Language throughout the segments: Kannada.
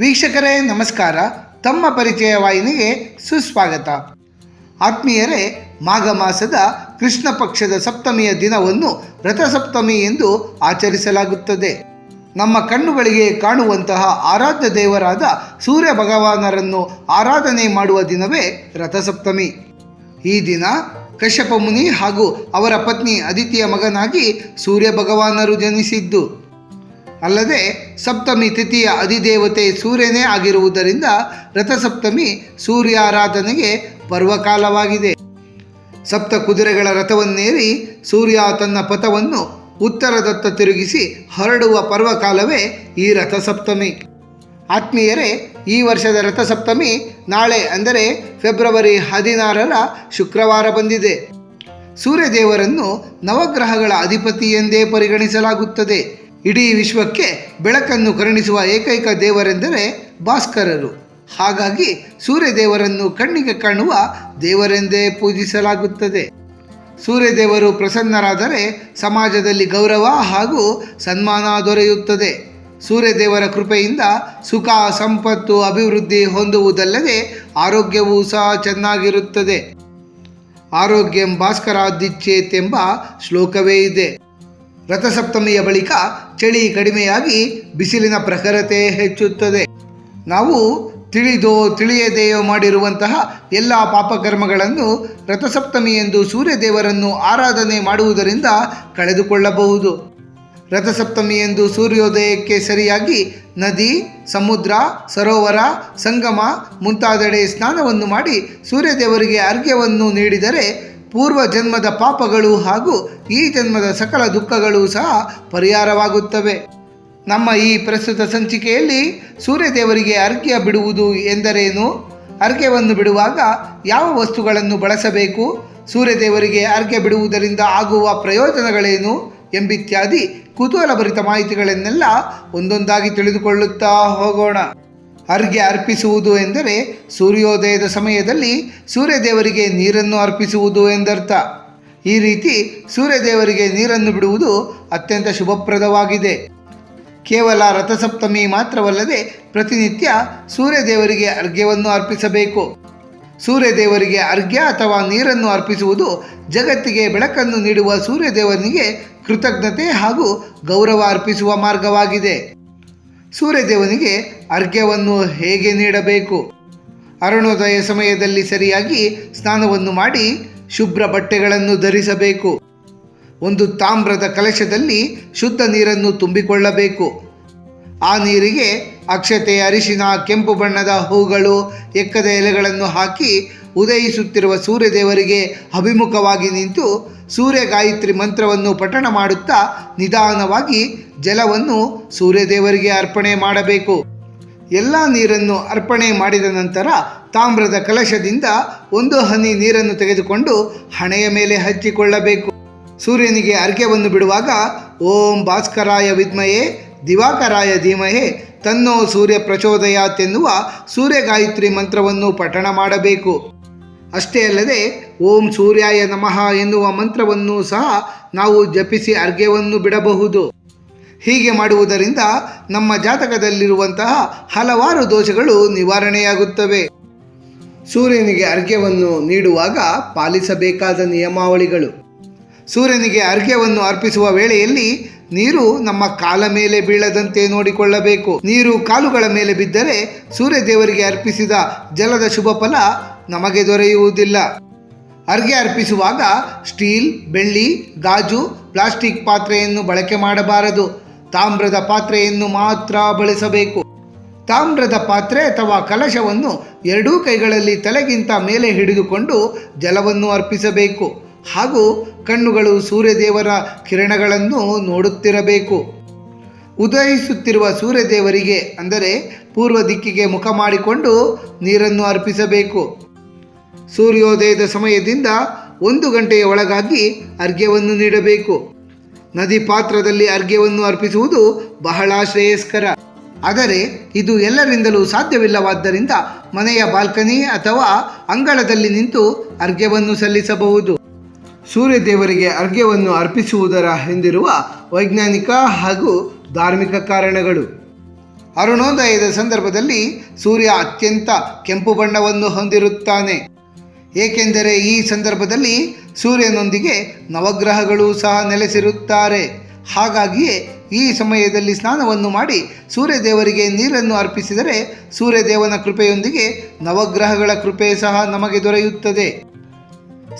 ವೀಕ್ಷಕರೇ, ನಮಸ್ಕಾರ. ತಮ್ಮ ಪರಿಚಯ ವಾಹಿನಿಗೆ ಸುಸ್ವಾಗತ. ಆತ್ಮೀಯರೇ, ಮಾಘ ಮಾಸದ ಕೃಷ್ಣ ಪಕ್ಷದ ಸಪ್ತಮಿಯ ದಿನವನ್ನು ರಥಸಪ್ತಮಿ ಎಂದು ಆಚರಿಸಲಾಗುತ್ತದೆ. ನಮ್ಮ ಕಣ್ಣುಗಳಿಗೆ ಕಾಣುವಂತಹ ಆರಾಧ್ಯ ದೇವರಾದ ಸೂರ್ಯ ಭಗವಾನರನ್ನು ಆರಾಧನೆ ಮಾಡುವ ದಿನವೇ ರಥಸಪ್ತಮಿ. ಈ ದಿನ ಕಶ್ಯಪ ಮುನಿ ಹಾಗೂ ಅವರ ಪತ್ನಿ ಅದಿತಿಯ ಮಗನಾಗಿ ಸೂರ್ಯ ಭಗವಾನರು ಜನಿಸಿದ್ದು. ಅಲ್ಲದೆ ಸಪ್ತಮಿ ತಿಥಿಯ ಅಧಿದೇವತೆ ಸೂರ್ಯನೇ ಆಗಿರುವುದರಿಂದ ರಥಸಪ್ತಮಿ ಸೂರ್ಯ ಆರಾಧನೆಗೆ ಪರ್ವಕಾಲವಾಗಿದೆ. ಸಪ್ತ ಕುದುರೆಗಳ ರಥವನ್ನೇರಿ ಸೂರ್ಯ ತನ್ನ ಪಥವನ್ನು ಉತ್ತರದತ್ತ ತಿರುಗಿಸಿ ಹೊರಡುವ ಪರ್ವಕಾಲವೇ ಈ ರಥಸಪ್ತಮಿ. ಆತ್ಮೀಯರೇ, ಈ ವರ್ಷದ ರಥಸಪ್ತಮಿ ನಾಳೆ ಅಂದರೆ ಫೆಬ್ರವರಿ ಹದಿನಾರರ ಶುಕ್ರವಾರ ಬಂದಿದೆ. ಸೂರ್ಯದೇವರನ್ನು ನವಗ್ರಹಗಳ ಅಧಿಪತಿ ಎಂದೇ ಪರಿಗಣಿಸಲಾಗುತ್ತದೆ. ಇಡೀ ವಿಶ್ವಕ್ಕೆ ಬೆಳಕನ್ನು ಕರುಣಿಸುವ ಏಕೈಕ ದೇವರೆಂದರೆ ಭಾಸ್ಕರರು. ಹಾಗಾಗಿ ಸೂರ್ಯದೇವರನ್ನು ಕಣ್ಣಿಗೆ ಕಾಣುವ ದೇವರೆಂದೇ ಪೂಜಿಸಲಾಗುತ್ತದೆ. ಸೂರ್ಯದೇವರು ಪ್ರಸನ್ನರಾದರೆ ಸಮಾಜದಲ್ಲಿ ಗೌರವ ಹಾಗೂ ಸನ್ಮಾನ ದೊರೆಯುತ್ತದೆ. ಸೂರ್ಯದೇವರ ಕೃಪೆಯಿಂದ ಸುಖ, ಸಂಪತ್ತು, ಅಭಿವೃದ್ಧಿ ಹೊಂದುವುದಲ್ಲದೆ ಆರೋಗ್ಯವೂ ಸಹ ಚೆನ್ನಾಗಿರುತ್ತದೆ. ಆರೋಗ್ಯಂ ಭಾಸ್ಕರಾದಿಚ್ಛೇತ್ ಎಂಬ ಶ್ಲೋಕವೇ ಇದೆ. ರಥಸಪ್ತಮಿಯ ಬಳಿಕ ಚಳಿ ಕಡಿಮೆಯಾಗಿ ಬಿಸಿಲಿನ ಪ್ರಖರತೆ ಹೆಚ್ಚುತ್ತದೆ. ನಾವು ತಿಳಿದೋ ತಿಳಿಯದೆಯೋ ಮಾಡಿರುವಂತಹ ಎಲ್ಲ ಪಾಪಕರ್ಮಗಳನ್ನು ರಥಸಪ್ತಮಿ ಎಂದು ಸೂರ್ಯದೇವರನ್ನು ಆರಾಧನೆ ಮಾಡುವುದರಿಂದ ಕಳೆದುಕೊಳ್ಳಬಹುದು. ರಥಸಪ್ತಮಿ ಎಂದು ಸೂರ್ಯೋದಯಕ್ಕೆ ಸರಿಯಾಗಿ ನದಿ, ಸಮುದ್ರ, ಸರೋವರ, ಸಂಗಮ ಮುಂತಾದೆಡೆ ಸ್ನಾನವನ್ನು ಮಾಡಿ ಸೂರ್ಯದೇವರಿಗೆ ಅರ್ಘ್ಯವನ್ನು ನೀಡಿದರೆ ಪೂರ್ವ ಜನ್ಮದ ಪಾಪಗಳು ಹಾಗೂ ಈ ಜನ್ಮದ ಸಕಲ ದುಃಖಗಳು ಸಹ ಪರಿಹಾರವಾಗುತ್ತವೆ. ನಮ್ಮ ಈ ಪ್ರಸ್ತುತ ಸಂಚಿಕೆಯಲ್ಲಿ ಸೂರ್ಯದೇವರಿಗೆ ಅರ್ಘ್ಯ ಬಿಡುವುದು ಎಂದರೇನು? ಅರ್ಘ್ಯವನ್ನು ಬಿಡುವಾಗ ಯಾವ ವಸ್ತುಗಳನ್ನು ಬಳಸಬೇಕು? ಸೂರ್ಯದೇವರಿಗೆ ಅರ್ಘ್ಯ ಬಿಡುವುದರಿಂದ ಆಗುವ ಪ್ರಯೋಜನಗಳೇನು? ಎಂಬಿತ್ಯಾದಿ ಕುತೂಹಲಭರಿತ ಮಾಹಿತಿಗಳನ್ನೆಲ್ಲ ಒಂದೊಂದಾಗಿ ತಿಳಿದುಕೊಳ್ಳುತ್ತಾ ಹೋಗೋಣ. ಅರ್ಘ್ಯ ಅರ್ಪಿಸುವುದು ಎಂದರೆ ಸೂರ್ಯೋದಯದ ಸಮಯದಲ್ಲಿ ಸೂರ್ಯದೇವರಿಗೆ ನೀರನ್ನು ಅರ್ಪಿಸುವುದು ಎಂದರ್ಥ. ಈ ರೀತಿ ಸೂರ್ಯದೇವರಿಗೆ ನೀರನ್ನು ಬಿಡುವುದು ಅತ್ಯಂತ ಶುಭಪ್ರದವಾಗಿದೆ. ಕೇವಲ ರಥಸಪ್ತಮಿ ಮಾತ್ರವಲ್ಲದೆ ಪ್ರತಿನಿತ್ಯ ಸೂರ್ಯದೇವರಿಗೆ ಅರ್ಘ್ಯವನ್ನು ಅರ್ಪಿಸಬೇಕು. ಸೂರ್ಯದೇವರಿಗೆ ಅರ್ಘ್ಯ ಅಥವಾ ನೀರನ್ನು ಅರ್ಪಿಸುವುದು ಜಗತ್ತಿಗೆ ಬೆಳಕನ್ನು ನೀಡುವ ಸೂರ್ಯದೇವನಿಗೆ ಕೃತಜ್ಞತೆ ಹಾಗೂ ಗೌರವ ಅರ್ಪಿಸುವ ಮಾರ್ಗವಾಗಿದೆ. ಸೂರ್ಯದೇವನಿಗೆ ಅರ್ಘ್ಯವನ್ನು ಹೇಗೆ ನೀಡಬೇಕು? ಅರುಣೋದಯ ಸಮಯದಲ್ಲಿ ಸರಿಯಾಗಿ ಸ್ನಾನವನ್ನು ಮಾಡಿ ಶುಭ್ರ ಬಟ್ಟೆಗಳನ್ನು ಧರಿಸಬೇಕು. ಒಂದು ತಾಮ್ರದ ಕಲಶದಲ್ಲಿ ಶುದ್ಧ ನೀರನ್ನು ತುಂಬಿಕೊಳ್ಳಬೇಕು. ಆ ನೀರಿಗೆ ಅಕ್ಷತೆ ಅರಿಶಿನ, ಕೆಂಪು ಬಣ್ಣದ ಹೂಗಳು, ಎಕ್ಕದ ಎಲೆಗಳನ್ನು ಹಾಕಿ ಉದಯಿಸುತ್ತಿರುವ ಸೂರ್ಯದೇವರಿಗೆ ಅಭಿಮುಖವಾಗಿ ನಿಂತು ಸೂರ್ಯ ಗಾಯತ್ರಿ ಮಂತ್ರವನ್ನು ಪಠಣ ಮಾಡುತ್ತಾ ನಿಧಾನವಾಗಿ ಜಲವನ್ನು ಸೂರ್ಯದೇವರಿಗೆ ಅರ್ಪಣೆ ಮಾಡಬೇಕು. ಎಲ್ಲ ನೀರನ್ನು ಅರ್ಪಣೆ ಮಾಡಿದ ನಂತರ ತಾಮ್ರದ ಕಲಶದಿಂದ ಒಂದು ಹನಿ ನೀರನ್ನು ತೆಗೆದುಕೊಂಡು ಹಣೆಯ ಮೇಲೆ ಹಚ್ಚಿಕೊಳ್ಳಬೇಕು. ಸೂರ್ಯನಿಗೆ ಅರ್ಘ್ಯವನ್ನು ಬಿಡುವಾಗ, ಓಂ ಭಾಸ್ಕರಾಯ ವಿದ್ಮಯೇ ದಿವಾಕರಾಯ ಧೀಮಹೆ, ತನ್ನೋ ಸೂರ್ಯ ಪ್ರಚೋದಯಾತೆನ್ನುವ ಸೂರ್ಯಗಾಯತ್ರಿ ಸೂರ್ಯ ಗಾಯತ್ರಿ ಮಂತ್ರವನ್ನು ಪಠಣ ಮಾಡಬೇಕು. ಅಷ್ಟೇ ಅಲ್ಲದೆ, ಓಂ ಸೂರ್ಯಾಯ ನಮಃ ಎನ್ನುವ ಮಂತ್ರವನ್ನು ಸಹ ನಾವು ಜಪಿಸಿ ಅರ್ಘ್ಯವನ್ನು ಬಿಡಬಹುದು. ಹೀಗೆ ಮಾಡುವುದರಿಂದ ನಮ್ಮ ಜಾತಕದಲ್ಲಿರುವಂತಹ ಹಲವಾರು ದೋಷಗಳು ನಿವಾರಣೆಯಾಗುತ್ತವೆ. ಸೂರ್ಯನಿಗೆ ಅರ್ಘ್ಯವನ್ನು ನೀಡುವಾಗ ಪಾಲಿಸಬೇಕಾದ ನಿಯಮಾವಳಿಗಳು. ಸೂರ್ಯನಿಗೆ ಅರ್ಘ್ಯವನ್ನು ಅರ್ಪಿಸುವ ವೇಳೆಯಲ್ಲಿ ನೀರು ನಮ್ಮ ಕಾಲ ಮೇಲೆ ಬೀಳದಂತೆ ನೋಡಿಕೊಳ್ಳಬೇಕು. ನೀರು ಕಾಲುಗಳ ಮೇಲೆ ಬಿದ್ದರೆ ಸೂರ್ಯ ದೇವರಿಗೆ ಅರ್ಪಿಸಿದ ಜಲದ ಶುಭ ಫಲ ನಮಗೆ ದೊರೆಯುವುದಿಲ್ಲ. ಅರ್ಗೆ ಅರ್ಪಿಸುವಾಗ ಸ್ಟೀಲ್, ಬೆಳ್ಳಿ, ಗಾಜು, ಪ್ಲಾಸ್ಟಿಕ್ ಪಾತ್ರೆಯನ್ನು ಬಳಕೆ ಮಾಡಬಾರದು. ತಾಮ್ರದ ಪಾತ್ರೆಯನ್ನು ಮಾತ್ರ ಬಳಸಬೇಕು. ತಾಮ್ರದ ಪಾತ್ರೆ ಅಥವಾ ಕಲಶವನ್ನು ಎರಡೂ ಕೈಗಳಲ್ಲಿ ತಲೆಗಿಂತ ಮೇಲೆ ಹಿಡಿದುಕೊಂಡು ಜಲವನ್ನು ಅರ್ಪಿಸಬೇಕು. ಹಾಗೂ ಕಣ್ಣುಗಳು ಸೂರ್ಯದೇವರ ಕಿರಣಗಳನ್ನು ನೋಡುತ್ತಿರಬೇಕು. ಉದಯಿಸುತ್ತಿರುವ ಸೂರ್ಯದೇವರಿಗೆ ಅಂದರೆ ಪೂರ್ವ ದಿಕ್ಕಿಗೆ ಮುಖ ಮಾಡಿಕೊಂಡು ನೀರನ್ನು ಅರ್ಪಿಸಬೇಕು. ಸೂರ್ಯೋದಯದ ಸಮಯದಿಂದ ಒಂದು ಗಂಟೆಯ ಒಳಗಾಗಿ ಅರ್ಘ್ಯವನ್ನು ನೀಡಬೇಕು. ನದಿ ಪಾತ್ರದಲ್ಲಿ ಅರ್ಘ್ಯವನ್ನು ಅರ್ಪಿಸುವುದು ಬಹಳ ಶ್ರೇಯಸ್ಕರ. ಆದರೆ ಇದು ಎಲ್ಲರಿಂದಲೂ ಸಾಧ್ಯವಿಲ್ಲವಾದ್ದರಿಂದ ಮನೆಯ ಬಾಲ್ಕನಿ ಅಥವಾ ಅಂಗಳದಲ್ಲಿ ನಿಂತು ಅರ್ಘ್ಯವನ್ನು ಸಲ್ಲಿಸಬಹುದು. ಸೂರ್ಯದೇವರಿಗೆ ಅರ್ಘ್ಯವನ್ನು ಅರ್ಪಿಸುವುದರ ಹಿಂದಿರುವ ವೈಜ್ಞಾನಿಕ ಹಾಗೂ ಧಾರ್ಮಿಕ ಕಾರಣಗಳು. ಅರುಣೋದಯದ ಸಂದರ್ಭದಲ್ಲಿ ಸೂರ್ಯ ಅತ್ಯಂತ ಕೆಂಪು ಬಣ್ಣವನ್ನು ಹೊಂದಿರುತ್ತಾನೆ. ಏಕೆಂದರೆ ಈ ಸಂದರ್ಭದಲ್ಲಿ ಸೂರ್ಯನೊಂದಿಗೆ ನವಗ್ರಹಗಳು ಸಹ ನೆಲೆಸಿರುತ್ತಾರೆ. ಹಾಗಾಗಿಯೇ ಈ ಸಮಯದಲ್ಲಿ ಸ್ನಾನವನ್ನು ಮಾಡಿ ಸೂರ್ಯದೇವರಿಗೆ ನೀರನ್ನು ಅರ್ಪಿಸಿದರೆ ಸೂರ್ಯದೇವನ ಕೃಪೆಯೊಂದಿಗೆ ನವಗ್ರಹಗಳ ಕೃಪೆ ಸಹ ನಮಗೆ ದೊರೆಯುತ್ತದೆ.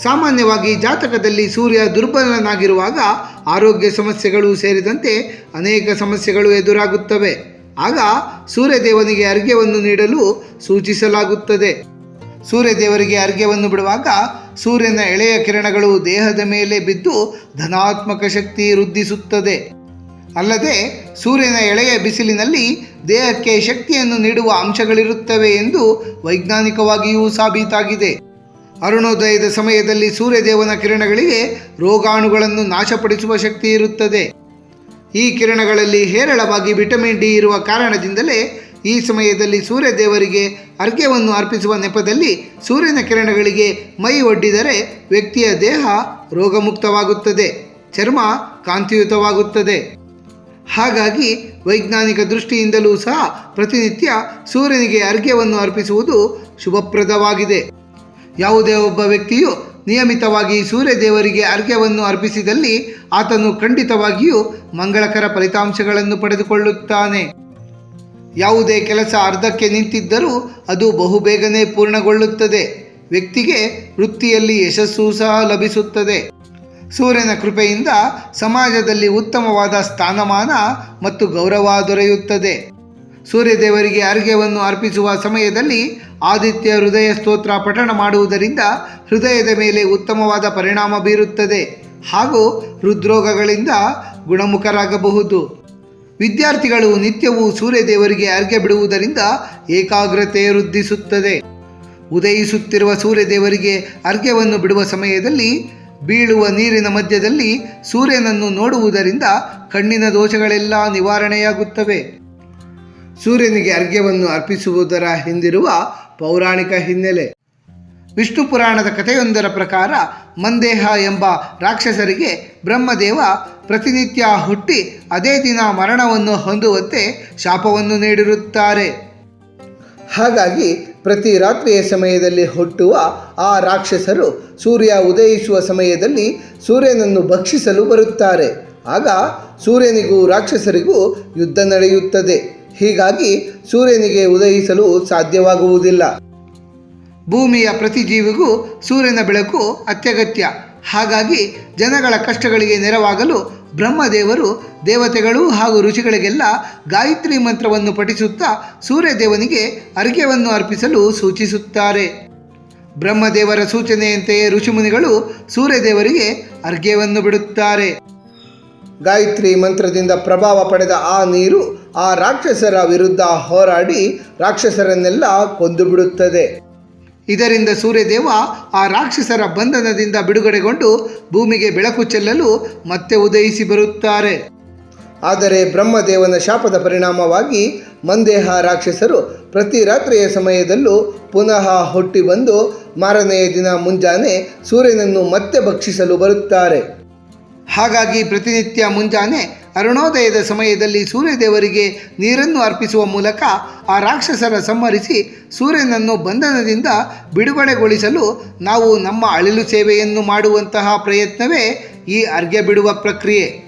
ಸಾಮಾನ್ಯವಾಗಿ ಜಾತಕದಲ್ಲಿ ಸೂರ್ಯ ದುರ್ಬಲನಾಗಿರುವಾಗ ಆರೋಗ್ಯ ಸಮಸ್ಯೆಗಳು ಸೇರಿದಂತೆ ಅನೇಕ ಸಮಸ್ಯೆಗಳು ಎದುರಾಗುತ್ತವೆ. ಆಗ ಸೂರ್ಯದೇವನಿಗೆ ಅರ್ಘ್ಯವನ್ನು ನೀಡಲು ಸೂಚಿಸಲಾಗುತ್ತದೆ. ಸೂರ್ಯದೇವರಿಗೆ ಅರ್ಘ್ಯವನ್ನು ಬಿಡುವಾಗ ಸೂರ್ಯನ ಎಳೆಯ ಕಿರಣಗಳು ದೇಹದ ಮೇಲೆ ಬಿದ್ದು ಧನಾತ್ಮಕ ಶಕ್ತಿ ವೃದ್ಧಿಸುತ್ತದೆ. ಅಲ್ಲದೆ ಸೂರ್ಯನ ಎಳೆಯ ಬಿಸಿಲಿನಲ್ಲಿ ದೇಹಕ್ಕೆ ಶಕ್ತಿಯನ್ನು ನೀಡುವ ಅಂಶಗಳಿರುತ್ತವೆ ಎಂದು ವೈಜ್ಞಾನಿಕವಾಗಿಯೂ ಸಾಬೀತಾಗಿದೆ. ಅರುಣೋದಯದ ಸಮಯದಲ್ಲಿ ಸೂರ್ಯದೇವನ ಕಿರಣಗಳಿಗೆ ರೋಗಾಣುಗಳನ್ನು ನಾಶಪಡಿಸುವ ಶಕ್ತಿ ಇರುತ್ತದೆ. ಈ ಕಿರಣಗಳಲ್ಲಿ ಹೇರಳವಾಗಿ ವಿಟಮಿನ್ ಡಿ ಇರುವ ಕಾರಣದಿಂದಲೇ ಈ ಸಮಯದಲ್ಲಿ ಸೂರ್ಯದೇವರಿಗೆ ಅರ್ಘ್ಯವನ್ನು ಅರ್ಪಿಸುವ ನೆಪದಲ್ಲಿ ಸೂರ್ಯನ ಕಿರಣಗಳಿಗೆ ಮೈ ಒಡ್ಡಿದರೆ ವ್ಯಕ್ತಿಯ ದೇಹ ರೋಗಮುಕ್ತವಾಗುತ್ತದೆ, ಚರ್ಮ ಕಾಂತಿಯುತವಾಗುತ್ತದೆ. ಹಾಗಾಗಿ ವೈಜ್ಞಾನಿಕ ದೃಷ್ಟಿಯಿಂದಲೂ ಸಹ ಪ್ರತಿನಿತ್ಯ ಸೂರ್ಯನಿಗೆ ಅರ್ಘ್ಯವನ್ನು ಅರ್ಪಿಸುವುದು ಶುಭಪ್ರದವಾಗಿದೆ. ಯಾವುದೇ ಒಬ್ಬ ವ್ಯಕ್ತಿಯು ನಿಯಮಿತವಾಗಿ ಸೂರ್ಯದೇವರಿಗೆ ಅರ್ಘ್ಯವನ್ನು ಅರ್ಪಿಸಿದಲ್ಲಿ ಆತನು ಖಂಡಿತವಾಗಿಯೂ ಮಂಗಳಕರ ಫಲಿತಾಂಶಗಳನ್ನು ಪಡೆದುಕೊಳ್ಳುತ್ತಾನೆ. ಯಾವುದೇ ಕೆಲಸ ಅರ್ಧಕ್ಕೆ ನಿಂತಿದ್ದರೂ ಅದು ಬಹುಬೇಗನೆ ಪೂರ್ಣಗೊಳ್ಳುತ್ತದೆ. ವ್ಯಕ್ತಿಗೆ ವೃತ್ತಿಯಲ್ಲಿ ಯಶಸ್ಸು ಸಹ ಲಭಿಸುತ್ತದೆ. ಸೂರ್ಯನ ಕೃಪೆಯಿಂದ ಸಮಾಜದಲ್ಲಿ ಉತ್ತಮವಾದ ಸ್ಥಾನಮಾನ ಮತ್ತು ಗೌರವ ದೊರೆಯುತ್ತದೆ. ಸೂರ್ಯದೇವರಿಗೆ ಅರ್ಘ್ಯವನ್ನು ಅರ್ಪಿಸುವ ಸಮಯದಲ್ಲಿ ಆದಿತ್ಯ ಹೃದಯ ಸ್ತೋತ್ರ ಪಠಣ ಮಾಡುವುದರಿಂದ ಹೃದಯದ ಮೇಲೆ ಉತ್ತಮವಾದ ಪರಿಣಾಮ ಬೀರುತ್ತದೆ ಹಾಗೂ ಹೃದ್ರೋಗಗಳಿಂದ ಗುಣಮುಖರಾಗಬಹುದು. ವಿದ್ಯಾರ್ಥಿಗಳು ನಿತ್ಯವೂ ಸೂರ್ಯದೇವರಿಗೆ ಅರ್ಘ್ಯ ಬಿಡುವುದರಿಂದ ಏಕಾಗ್ರತೆ ವೃದ್ಧಿಸುತ್ತದೆ. ಉದಯಿಸುತ್ತಿರುವ ಸೂರ್ಯದೇವರಿಗೆ ಅರ್ಘ್ಯವನ್ನು ಬಿಡುವ ಸಮಯದಲ್ಲಿ ಬೀಳುವ ನೀರಿನ ಮಧ್ಯದಲ್ಲಿ ಸೂರ್ಯನನ್ನು ನೋಡುವುದರಿಂದ ಕಣ್ಣಿನ ದೋಷಗಳೆಲ್ಲ ನಿವಾರಣೆಯಾಗುತ್ತವೆ. ಸೂರ್ಯನಿಗೆ ಅರ್ಘ್ಯವನ್ನು ಅರ್ಪಿಸುವುದರ ಹಿಂದಿರುವ ಪೌರಾಣಿಕ ಹಿನ್ನೆಲೆ. ವಿಷ್ಣು ಪುರಾಣದ ಕಥೆಯೊಂದರ ಪ್ರಕಾರ ಮಂದೇಹ ಎಂಬ ರಾಕ್ಷಸರಿಗೆ ಬ್ರಹ್ಮದೇವ ಪ್ರತಿನಿತ್ಯ ಹುಟ್ಟಿ ಅದೇ ದಿನ ಮರಣವನ್ನು ಹೊಂದುವಂತೆ ಶಾಪವನ್ನು ನೀಡಿರುತ್ತಾರೆ. ಹಾಗಾಗಿ ಪ್ರತಿ ರಾತ್ರಿಯ ಸಮಯದಲ್ಲಿ ಹುಟ್ಟುವ ಆ ರಾಕ್ಷಸರು ಸೂರ್ಯ ಉದಯಿಸುವ ಸಮಯದಲ್ಲಿ ಸೂರ್ಯನನ್ನು ಭಕ್ಷಿಸಲು ಬರುತ್ತಾರೆ. ಆಗ ಸೂರ್ಯನಿಗೂ ರಾಕ್ಷಸರಿಗೂ ಯುದ್ಧ ನಡೆಯುತ್ತದೆ. ಹೀಗಾಗಿ ಸೂರ್ಯನಿಗೆ ಉದಯಿಸಲು ಸಾಧ್ಯವಾಗುವುದಿಲ್ಲ. ಭೂಮಿಯ ಪ್ರತಿ ಜೀವಿಗೂ ಸೂರ್ಯನ ಬೆಳಕು ಅತ್ಯಗತ್ಯ. ಹಾಗಾಗಿ ಜನಗಳ ಕಷ್ಟಗಳಿಗೆ ನೆರವಾಗಲು ಬ್ರಹ್ಮದೇವರು ದೇವತೆಗಳು ಹಾಗೂ ಋಷಿಗಳಿಗೆಲ್ಲ ಗಾಯತ್ರಿ ಮಂತ್ರವನ್ನು ಪಠಿಸುತ್ತಾ ಸೂರ್ಯದೇವನಿಗೆ ಅರ್ಘ್ಯವನ್ನು ಅರ್ಪಿಸಲು ಸೂಚಿಸುತ್ತಾರೆ. ಬ್ರಹ್ಮದೇವರ ಸೂಚನೆಯಂತೆಯೇ ಋಷಿಮುನಿಗಳು ಸೂರ್ಯದೇವರಿಗೆ ಅರ್ಘ್ಯವನ್ನು ಬಿಡುತ್ತಾರೆ. ಗಾಯತ್ರಿ ಮಂತ್ರದಿಂದ ಪ್ರಭಾವ ಪಡೆದ ಆ ನೀರು ಆ ರಾಕ್ಷಸರ ವಿರುದ್ಧ ಹೋರಾಡಿ ರಾಕ್ಷಸರನ್ನೆಲ್ಲ ಕೊಂದು ಬಿಡುತ್ತದೆ ಇದರಿಂದ ಸೂರ್ಯದೇವ ಆ ರಾಕ್ಷಸರ ಬಂಧನದಿಂದ ಬಿಡುಗಡೆಗೊಂಡು ಭೂಮಿಗೆ ಬೆಳಕು ಚೆಲ್ಲಲು ಮತ್ತೆ ಉದಯಿಸಿ ಬರುತ್ತಾರೆ. ಆದರೆ ಬ್ರಹ್ಮದೇವನ ಶಾಪದ ಪರಿಣಾಮವಾಗಿ ಮಂದೇಹ ರಾಕ್ಷಸರು ಪ್ರತಿ ರಾತ್ರಿಯ ಸಮಯದಲ್ಲೂ ಪುನಃ ಹುಟ್ಟಿ ಬಂದು ಮಾರನೆಯ ದಿನ ಮುಂಜಾನೆ ಸೂರ್ಯನನ್ನು ಮತ್ತೆ ಭಕ್ಷಿಸಲು ಬರುತ್ತಾರೆ. ಹಾಗಾಗಿ ಪ್ರತಿನಿತ್ಯ ಮುಂಜಾನೆ ಅರುಣೋದಯದ ಸಮಯದಲ್ಲಿ ಸೂರ್ಯದೇವರಿಗೆ ನೀರನ್ನು ಅರ್ಪಿಸುವ ಮೂಲಕ ಆ ರಾಕ್ಷಸರ ಸಂಹರಿಸಿ ಸೂರ್ಯನನ್ನು ಬಂಧನದಿಂದ ಬಿಡುಗಡೆಗೊಳಿಸಲು ನಾವು ನಮ್ಮ ಅಳಿಲು ಸೇವೆಯನ್ನು ಮಾಡುವಂತಹ ಪ್ರಯತ್ನವೇ ಈ ಅರ್ಘ್ಯ ಬಿಡುವ ಪ್ರಕ್ರಿಯೆ.